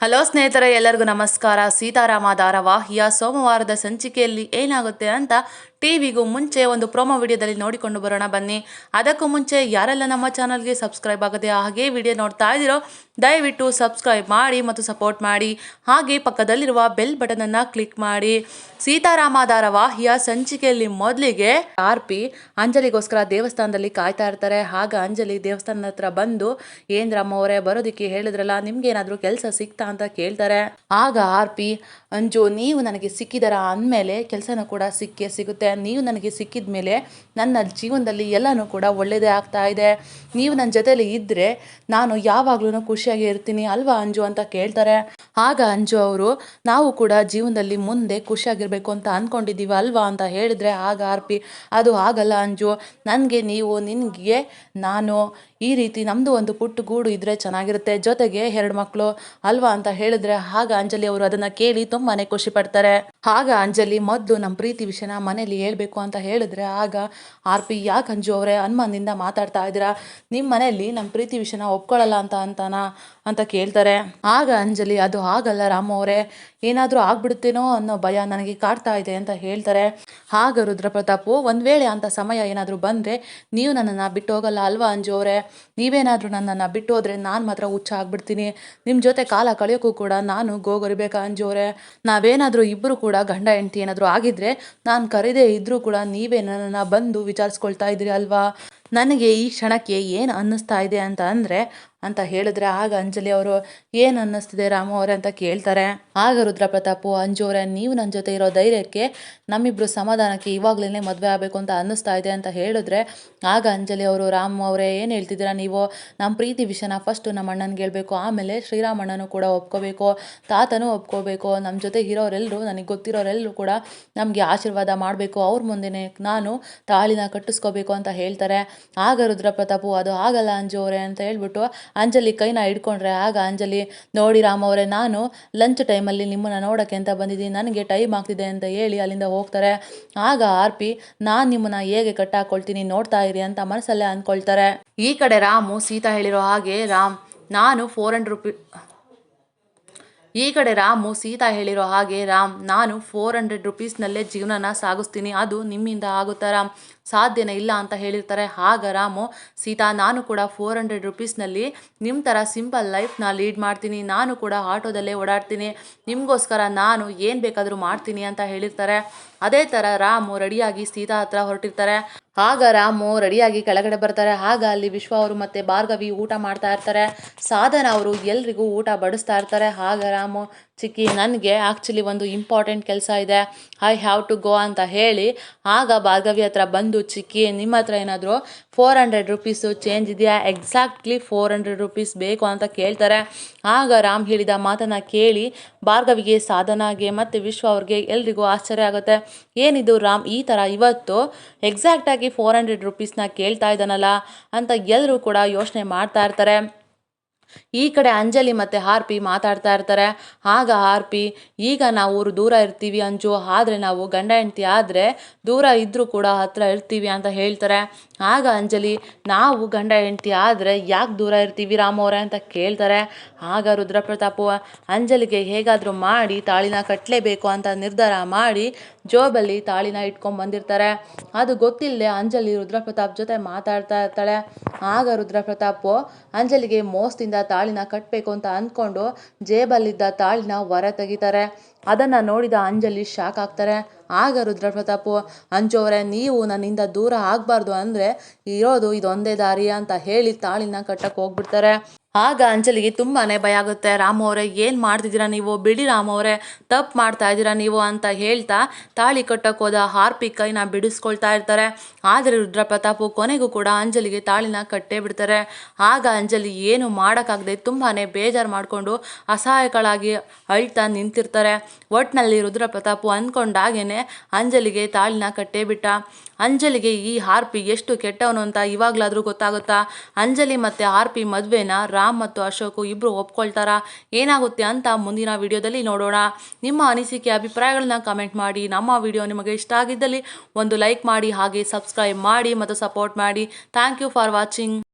Hello ಸ್ನೇಹಿತರೆ ಎಲ್ಲರಿಗೂ ನಮಸ್ಕಾರ. ಸೀತಾರಾಮ ಧಾರಾವಾಹಿಯ ಸೋಮವಾರದ ಸಂಚಿಕೆಯಲ್ಲಿ ಏನಾಗುತ್ತೆ ಅಂತ ಟಿವಿಗೂ ಮುಂಚೆ ಒಂದು ಪ್ರೋಮೋ ವಿಡಿಯೋದಲ್ಲಿ ನೋಡಿಕೊಂಡು ಬರೋಣ ಬನ್ನಿ. ಅದಕ್ಕೂ ಮುಂಚೆ ಯಾರೆಲ್ಲ ನಮ್ಮ ಚಾನಲ್ಗೆ ಸಬ್ಸ್ಕ್ರೈಬ್ ಆಗದೆ ಹಾಗೆ ವಿಡಿಯೋ ನೋಡ್ತಾ ಇದ್ದೀರೋ, ದಯವಿಟ್ಟು ಸಬ್ಸ್ಕ್ರೈಬ್ ಮಾಡಿ ಮತ್ತು ಸಪೋರ್ಟ್ ಮಾಡಿ. ಹಾಗೆ ಪಕ್ಕದಲ್ಲಿರುವ ಬೆಲ್ ಬಟನನ್ನು ಕ್ಲಿಕ್ ಮಾಡಿ. ಸೀತಾರಾಮ ಧಾರಾವಾಹಿಯ ಸಂಚಿಕೆಯಲ್ಲಿ ಮೊದಲಿಗೆ ಆರ್ ಪಿ ಅಂಜಲಿಗೋಸ್ಕರ ದೇವಸ್ಥಾನದಲ್ಲಿ ಕಾಯ್ತಾ ಇರ್ತಾರೆ. ಆಗ ಅಂಜಲಿ ದೇವಸ್ಥಾನದ ಹತ್ರ ಬಂದು ಏನ್ರಮ್ಮ ರಾಮ ಅವರೇ ಬರೋದಕ್ಕೆ ಹೇಳಿದ್ರಲ್ಲ, ನಿಮ್ಗೇನಾದರೂ ಕೆಲಸ ಸಿಗ್ತಾ ಅಂತ ಕೇಳ್ತಾರೆ. ಆಗ ಆರ್ ಪಿ, ಅಂಜು, ನೀವು ನನಗೆ ಸಿಕ್ಕಿದರ ಅಂದಮೇಲೆ ಕೆಲಸನೂ ಕೂಡ ಸಿಕ್ಕೇ ಸಿಗುತ್ತೆ. ನೀವು ನನಗೆ ಸಿಕ್ಕಿದ ಮೇಲೆ ನನ್ನ ಜೀವನದಲ್ಲಿ ಎಲ್ಲನೂ ಕೂಡ ಒಳ್ಳೆಯದೇ ಆಗ್ತಾ ಇದೆ. ನೀವು ನನ್ನ ಜೊತೆಲಿ ಇದ್ದರೆ ನಾನು ಯಾವಾಗಲೂ ಖುಷಿಯಾಗಿ ಇರ್ತೀನಿ, ಅಲ್ವಾ ಅಂಜು ಅಂತ ಕೇಳ್ತಾರೆ. ಆಗ ಅಂಜು ಅವರು, ನಾವು ಕೂಡ ಜೀವನದಲ್ಲಿ ಮುಂದೆ ಖುಷಿಯಾಗಿರ್ಬೇಕು ಅಂತ ಅಂದ್ಕೊಂಡಿದ್ದೀವಿ ಅಲ್ವಾ ಅಂತ ಹೇಳಿದ್ರೆ ಆಗ ಆರ್ಪಿ, ಅದು ಆಗಲ್ಲ ಅಂಜು. ನನಗೆ ನೀವು, ನಿನಗೆ ನಾನು ಈ ರೀತಿ ನಮ್ಮದು ಒಂದು ಪುಟ್ಟ ಗೂಡು ಇದ್ದರೆ ಚೆನ್ನಾಗಿರುತ್ತೆ, ಜೊತೆಗೆ ಎರಡು ಮಕ್ಕಳು ಅಲ್ವಾ ಅಂತ ಹೇಳಿದ್ರೆ ಆಗ ಅಂಜಲಿ ಅವರು ಅದನ್ನು ಕೇಳಿ ತುಂಬಾ ಖುಷಿ ಪಡ್ತಾರೆ. ಆಗ ಅಂಜಲಿ ಮೊದಲು ನಮ್ಮ ಪ್ರೀತಿ ವಿಷಯನ ಮನೇಲಿ ಹೇಳ್ಬೇಕು ಅಂತ ಹೇಳಿದ್ರೆ ಆಗ ಆರ್ ಪಿ ಯಾಕೆ ಅಂಜು ಅವರೇ ಅನುಮಾನದಿಂದ ಮಾತಾಡ್ತಾ ಇದ್ದೀರಾ? ನಿಮ್ಮ ಮನೆಯಲ್ಲಿ ನಮ್ಮ ಪ್ರೀತಿ ವಿಷಯನ ಒಪ್ಕೊಳ್ಳಲ್ಲ ಅಂತ ಅಂತಾನ? ಅಂತ ಕೇಳ್ತಾರೆ. ಆಗ ಅಂಜಲಿ, ಅದು ಆಗಲ್ಲ ರಾಮು ಅವರೇ, ಏನಾದರೂ ಆಗ್ಬಿಡುತ್ತೇನೋ ಅನ್ನೋ ಭಯ ನನಗೆ ಕಾಡ್ತಾ ಇದೆ ಅಂತ ಹೇಳ್ತಾರೆ. ಆಗ ರುದ್ರಪ್ರತಾಪು, ಒಂದು ವೇಳೆ ಅಂತ ಸಮಯ ಏನಾದರೂ ಬಂದರೆ ನೀವು ನನ್ನನ್ನು ಬಿಟ್ಟು ಹೋಗಲ್ಲ ಅಲ್ವಾ ಅಂಜು ಅವರೇ? ನೀವೇನಾದರೂ ನನ್ನನ್ನು ಬಿಟ್ಟು ಹೋದರೆ ನಾನು ಮಾತ್ರ ಹುಚ್ಚ ಆಗ್ಬಿಡ್ತೀನಿ. ನಿಮ್ಮ ಜೊತೆ ಕಾಲ ಕಳೆಯೋಕ್ಕೂ ಕೂಡ ನಾನು ಗೋಗರಿಬೇಕಾ ಅಂಜು ಅವರೇ? ನಾವೇನಾದರೂ ಇಬ್ಬರು ಕೂಡ ಗಂಡ, ಹೆಂಡತಿ ಏನಾದರೂ ಆಗಿದ್ದರೆ ನಾನು ಕರೆದೇ ಇದ್ದರೂ ಕೂಡ ನೀವೇ ನನ್ನನ್ನು ಬಂದು ವಿಚಾರಿಸ್ಕೊಳ್ತಾ ಇದ್ದೀರಿ ಅಲ್ವಾ? ನನಗೆ ಈ ಕ್ಷಣಕ್ಕೆ ಏನು ಅನ್ನಿಸ್ತಾ ಇದೆ ಅಂತ ಅಂದರೆ, ಅಂತ ಹೇಳಿದ್ರೆ ಆಗ ಅಂಜಲಿ ಅವರು, ಏನು ಅನ್ನಿಸ್ತಿದೆ ರಾಮು ಅವರೇ? ಅಂತ ಕೇಳ್ತಾರೆ. ಆಗ ರುದ್ರ ಪ್ರತಾಪು ಅಂಜು ಅವರೇ, ನೀವು ನನ್ನ ಜೊತೆ ಇರೋ ಧೈರ್ಯಕ್ಕೆ ನಮ್ಮಿಬ್ಬರು ಸಮಾಧಾನಕ್ಕೆ ಇವಾಗಲೇ ಮದುವೆ ಆಗಬೇಕು ಅಂತ ಅನ್ನಿಸ್ತಾ ಇದೆ ಅಂತ ಹೇಳಿದ್ರೆ, ಆಗ ಅಂಜಲಿ ಅವರು, ರಾಮು ಅವರೇ, ಏನು ಹೇಳ್ತಿದ್ದೀರಾ ನೀವು? ನಮ್ಮ ಪ್ರೀತಿ ವಿಷಯನ ಫಸ್ಟು ನಮ್ಮ ಅಣ್ಣನಿಗೆ ಹೇಳಬೇಕು, ಆಮೇಲೆ ಶ್ರೀರಾಮಣ್ಣನೂ ಕೂಡ ಒಪ್ಕೋಬೇಕು, ತಾತನೂ ಒಪ್ಕೋಬೇಕು ನಮ್ಮ ಜೊತೆ ಇರೋರೆಲ್ಲರೂ ನನಗೆ ಗೊತ್ತಿರೋರೆಲ್ಲರೂ ಕೂಡ ನಮಗೆ ಆಶೀರ್ವಾದ ಮಾಡಬೇಕು, ಅವ್ರ ಮುಂದೆನೇ ನಾನು ತಾಳಿನ ಕಟ್ಟಿಸ್ಕೋಬೇಕು ಅಂತ ಹೇಳ್ತಾರೆ. ಆಗ ರುದ್ರ ಪ್ರತಾಪು ಅದು ಆಗಲ್ಲ ಅಂಜು ಅಂತ ಹೇಳ್ಬಿಟ್ಟು ಅಂಜಲಿ ಕೈನ ಹಿಡ್ಕೊಂಡ್ರೆ, ಆಗ ಅಂಜಲಿ, ನೋಡಿ ರಾಮ್ ಅವರೇ, ನಾನು ಲಂಚ್ ಟೈಮಲ್ಲಿ ನಿಮ್ಮನ್ನು ನೋಡೋಕ್ಕೆ ಅಂತ ಬಂದಿದ್ದೀನಿ. ನನಗೆ ಟೈಮ್ ಆಗ್ತಿದೆ ಅಂತ ಹೇಳಿ ಅಲ್ಲಿಂದ ಹೋಗ್ತಾರೆ. ಆಗ ಆರ್ ಪಿ, ನಾನು ನಿಮ್ಮನ್ನ ಹೇಗೆ ಕಟ್ಟಾಕೊಳ್ತೀನಿ ನೋಡ್ತಾ ಇರಿ ಅಂತ ಮನಸ್ಸಲ್ಲೇ ಅಂದ್ಕೊಳ್ತಾರೆ. ಈ ಕಡೆ ರಾಮು ಸೀತಾ ಹೇಳಿರೋ ಹಾಗೆ, ರಾಮ್, ನಾನು ಫೋರ್ ಹಂಡ್ರೆಡ್ ರುಪಿ ಈ ಕಡೆ ರಾಮು ಸೀತಾ ಹೇಳಿರೋ ಹಾಗೆ, ರಾಮ್, ನಾನು ಫೋರ್ ಹಂಡ್ರೆಡ್ ರುಪೀಸ್ನಲ್ಲೇ ಜೀವನನ ಸಾಗಿಸ್ತೀನಿ. ಅದು ನಿಮ್ಮಿಂದ ಆಗುತ್ತಾ ರಾಮ್? ಸಾಧ್ಯನೇ ಇಲ್ಲ ಅಂತ ಹೇಳಿರ್ತಾರೆ. ಆಗ ರಾಮು, ಸೀತಾ, ನಾನು ಕೂಡ ಫೋರ್ ಹಂಡ್ರೆಡ್ ರುಪೀಸ್ನಲ್ಲಿ ನಿಮ್ಮ ಥರ ಸಿಂಪಲ್ ಲೈಫ್ನ ಲೀಡ್ ಮಾಡ್ತೀನಿ. ನಾನು ಕೂಡ ಆಟೋದಲ್ಲೇ ಓಡಾಡ್ತೀನಿ. ನಿಮಗೋಸ್ಕರ ನಾನು ಏನು ಬೇಕಾದರೂ ಮಾಡ್ತೀನಿ ಅಂತ ಹೇಳಿರ್ತಾರೆ. ಅದೇ ಥರ ರಾಮು ರೆಡಿಯಾಗಿ ಸೀತಾ ಹತ್ರ ಹೊರಟಿರ್ತಾರೆ. ಆಗ ರಾಮು ರೆಡಿಯಾಗಿ ಕೆಳಗಡೆ ಬರ್ತಾರೆ. ಆಗ ಅಲ್ಲಿ ವಿಶ್ವ ಅವರು ಮತ್ತೆ ಭಾರ್ಗವಿ ಊಟ ಮಾಡ್ತಾ ಇರ್ತಾರೆ. ಸಾಧನ ಅವರು ಎಲ್ರಿಗೂ ಊಟ ಬಡಿಸ್ತಾ ಇರ್ತಾರೆ. ಆಗ ರಾಮು ಚಿಕ್ಕಿ, ನನಗೆ ಆ್ಯಕ್ಚುಲಿ ಒಂದು ಇಂಪಾರ್ಟೆಂಟ್ ಕೆಲಸ ಇದೆ. ಐ ಹ್ಯಾವ್ ಟು ಗೋ ಅಂತ ಹೇಳಿ, ಆಗ ಭಾರ್ಗವಿ ಹತ್ರ ಬಂದು ಚಿಕ್ಕಿ, ನಿಮ್ಮ ಹತ್ರ ಏನಾದರೂ ಫೋರ್ ಹಂಡ್ರೆಡ್ ರುಪೀಸು ಚೇಂಜ್ ಇದೆಯಾ? ಎಕ್ಸಾಕ್ಟ್ಲಿ ಫೋರ್ ಹಂಡ್ರೆಡ್ ರುಪೀಸ್ ಬೇಕು ಅಂತ ಕೇಳ್ತಾರೆ. ಆಗ ರಾಮ್ ಹೇಳಿದ ಮಾತನ್ನು ಕೇಳಿ ಭಾರ್ಗವಿಗೆ ಸಾಧನಾಗೆ ಮತ್ತು ವಿಶ್ವ ಅವ್ರಿಗೆ ಎಲ್ರಿಗೂ ಆಶ್ಚರ್ಯ ಆಗುತ್ತೆ. ಏನಿದು ರಾಮ್, ಈ ಥರ ಇವತ್ತು ಎಕ್ಸಾಕ್ಟಾಗಿ ಫೋರ್ ಹಂಡ್ರೆಡ್ ರುಪೀಸ್ನ ಕೇಳ್ತಾ ಇದ್ದಾನಲ್ಲ ಅಂತ ಎಲ್ಲರೂ ಕೂಡ ಯೋಚನೆ ಮಾಡ್ತಾ ಇರ್ತಾರೆ. ಈ ಕಡೆ ಅಂಜಲಿ ಮತ್ತು ಹಾರ್ಪಿ ಮಾತಾಡ್ತಾ ಇರ್ತಾರೆ. ಆಗ ಹಾರ್ಪಿ, ಈಗ ನಾವು ಊರು ದೂರ ಇರ್ತೀವಿ ಅಂಜು. ಆದರೆ ನಾವು ಗಂಡ ಹೆಂಡ್ತಿ ಆದರೆ ದೂರ ಇದ್ದರೂ ಕೂಡ ಹತ್ತಿರ ಇರ್ತೀವಿ ಅಂತ ಹೇಳ್ತಾರೆ. ಆಗ ಅಂಜಲಿ, ನಾವು ಗಂಡ ಹೆಂಡ್ತಿ ಆದರೆ ಯಾಕೆ ದೂರ ಇರ್ತೀವಿ ರಾಮವ್ರೆ ಅಂತ ಕೇಳ್ತಾರೆ. ಆಗ ರುದ್ರಪ್ರತಾಪು ಅಂಜಲಿಗೆ ಹೇಗಾದರೂ ಮಾಡಿ ತಾಳಿನ ಕಟ್ಟಲೇಬೇಕು ಅಂತ ನಿರ್ಧಾರ ಮಾಡಿ ಜೋಬಲ್ಲಿ ತಾಳಿನ ಇಟ್ಕೊಂಡು ಬಂದಿರ್ತಾರೆ. ಅದು ಗೊತ್ತಿಲ್ಲದೆ ಅಂಜಲಿ ರುದ್ರಪ್ರತಾಪ್ ಜೊತೆ ಮಾತಾಡ್ತಾ ಇರ್ತಾಳೆ. ಆಗ ರುದ್ರಪ್ರತಾಪು ಅಂಜಲಿಗೆ ಮೋಸದಿಂದ ತಾಳಿನ ಕಟ್ಟಬೇಕು ಅಂತ ಅಂದ್ಕೊಂಡು ಜೇಬಲ್ಲಿದ್ದ ತಾಳಿನ ಹೊರ ತೆಗಿತಾರೆ. ಅದನ್ನು ನೋಡಿದ ಅಂಜಲಿ ಶಾಕ್ ಆಗ್ತಾರೆ. ಆಗ ರುದ್ರಪ್ರತಾಪು ಅಂಜೋರೆ ನೀವು ನನ್ನಿಂದ ದೂರ ಆಗಬಾರ್ದು ಅಂದರೆ ಇರೋದು ಇದೊಂದೇ ದಾರಿ ಅಂತ ಹೇಳಿ ತಾಳಿನ ಕಟ್ಟಕ್ಕೆ ಹೋಗ್ಬಿಡ್ತಾರೆ. ಆಗ ಅಂಜಲಿಗೆ ತುಂಬಾ ಭಯ ಆಗುತ್ತೆ. ರಾಮು ಅವರೇ, ಏನು ಮಾಡ್ತಿದ್ದೀರಾ ನೀವು? ಬಿಡಿ ರಾಮು ಅವರೇ, ತಪ್ಪು ಮಾಡ್ತಾ ಇದ್ದೀರಾ ನೀವು ಅಂತ ಹೇಳ್ತಾ ತಾಳಿ ಕಟ್ಟಕ್ಕೆ ಹೋದ ಹಾರ್ಪಿ ಕೈನ ಬಿಡಿಸ್ಕೊಳ್ತಾ ಇರ್ತಾರೆ. ಆದರೆ ರುದ್ರಪ್ರತಾಪು ಕೊನೆಗೂ ಕೂಡ ಅಂಜಲಿಗೆ ತಾಳಿನ ಕಟ್ಟೇ ಬಿಡ್ತಾರೆ. ಆಗ ಅಂಜಲಿ ಏನು ಮಾಡೋಕ್ಕಾಗದೆ ತುಂಬಾ ಬೇಜಾರು ಮಾಡಿಕೊಂಡು ಅಸಹಾಯಕಳಾಗಿ ಅಳ್ತಾ ನಿಂತಿರ್ತಾರೆ. ಒಟ್ಟಿನಲ್ಲಿ ರುದ್ರಪ್ರತಾಪು ಅಂದ್ಕೊಂಡಾಗೇನೆ ಅಂಜಲಿಗೆ ತಾಳಿನ ಕಟ್ಟೇ ಬಿಟ್ಟ. ಅಂಜಲಿಗೆ ಈ ಹಾರ್ಪಿ ಎಷ್ಟು ಕೆಟ್ಟವನು ಅಂತ ಇವಾಗಲಾದರೂ ಗೊತ್ತಾಗುತ್ತಾ? ಅಂಜಲಿ ಮತ್ತು ಹಾರ್ಪಿ ಮದುವೆನ ರಾಮ್ ಮತ್ತು ಅಶೋಕ್ ಇಬ್ಬರು ಒಪ್ಕೊಳ್ತಾರ? ಏನಾಗುತ್ತೆ ಅಂತ ಮುಂದಿನ ವಿಡಿಯೋದಲ್ಲಿ ನೋಡೋಣ. ನಿಮ್ಮ ಅನಿಸಿಕೆ, ಅಭಿಪ್ರಾಯಗಳನ್ನ ಕಮೆಂಟ್ ಮಾಡಿ. ನಮ್ಮ ವಿಡಿಯೋ ನಿಮಗೆ ಇಷ್ಟ ಆಗಿದ್ದಲ್ಲಿ ಒಂದು ಲೈಕ್ ಮಾಡಿ, ಹಾಗೆ ಸಬ್ಸ್ಕ್ರೈಬ್ ಮಾಡಿ ಮತ್ತು ಸಪೋರ್ಟ್ ಮಾಡಿ. Thank you for watching